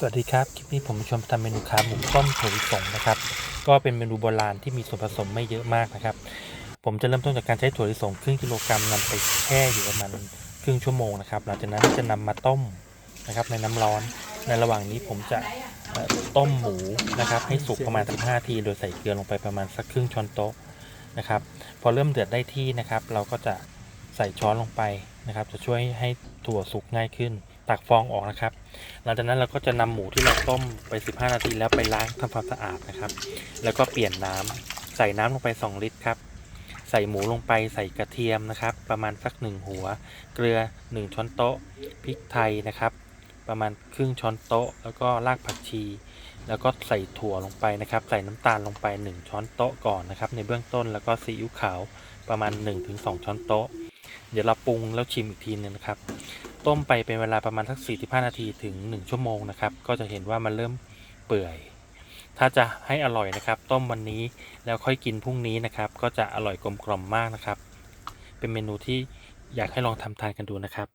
สวัสดีครับ คลิปนี้ผมชมทำเมนูขาหมูต้มถั่วลิสงนะครับ ก็เป็นเมนูโบราณที่มีส่วนผสมไม่เยอะมากนะครับ ผมจะเริ่มต้นจากการใช้ถั่วลิสงครึ่งกิโลกรัมนำไปแช่อยู่ประมาณครึ่งชั่วโมงนะครับ หลังจากนั้นจะนำมาต้มนะครับในน้ำร้อน ในระหว่างนี้ผมจะต้มหมูนะครับ ให้สุกประมาณ15ที โดยใส่เกลือลงไปประมาณสักครึ่งช้อนโต๊ะนะครับ พอเริ่มเดือดได้ที่นะครับ เราก็จะใส่ช้อนลงไปนะครับ จะช่วยให้ถั่วสุกง่ายขึ้น ตักฟองออกนะครับ หลังจากนั้นเราก็จะนำหมูที่เราต้มไป 15 นาทีแล้วไปล้างทำความสะอาดนะครับ แล้วก็เปลี่ยนน้ำใส่น้ำลงไป 2 ลิตรครับ ใส่หมูลงไปใส่กระเทียมนะครับ ประมาณสัก 1 หัว เกลือ 1 ช้อนโต๊ะพริกไทยนะครับ ประมาณครึ่งช้อนโต๊ะ แล้วก็รากผักชี แล้วก็ใส่ถั่วลงไปนะครับ ใส่น้ำตาลลงไป 1 ช้อนโต๊ะก่อนนะครับ ในเบื้องต้นแล้วก็ซีอิ๊วขาวประมาณ 1-2 ช้อนโต๊ะ เดี๋ยวเราปรุงแล้วชิมอีกทีนึงนะครับ ต้มไปเป็นเวลาประมาณสัก 45 นาทีถึง 1 ชั่วโมงนะครับ ก็จะเห็นว่ามันเริ่มเปื่อย ถ้าจะให้อร่อยนะครับ ต้มวันนี้แล้วค่อยกินพรุ่งนี้นะครับ ก็จะอร่อยกลมกล่อมมากนะครับ เป็นเมนูที่อยากให้ลองทำทานกันดูนะครับ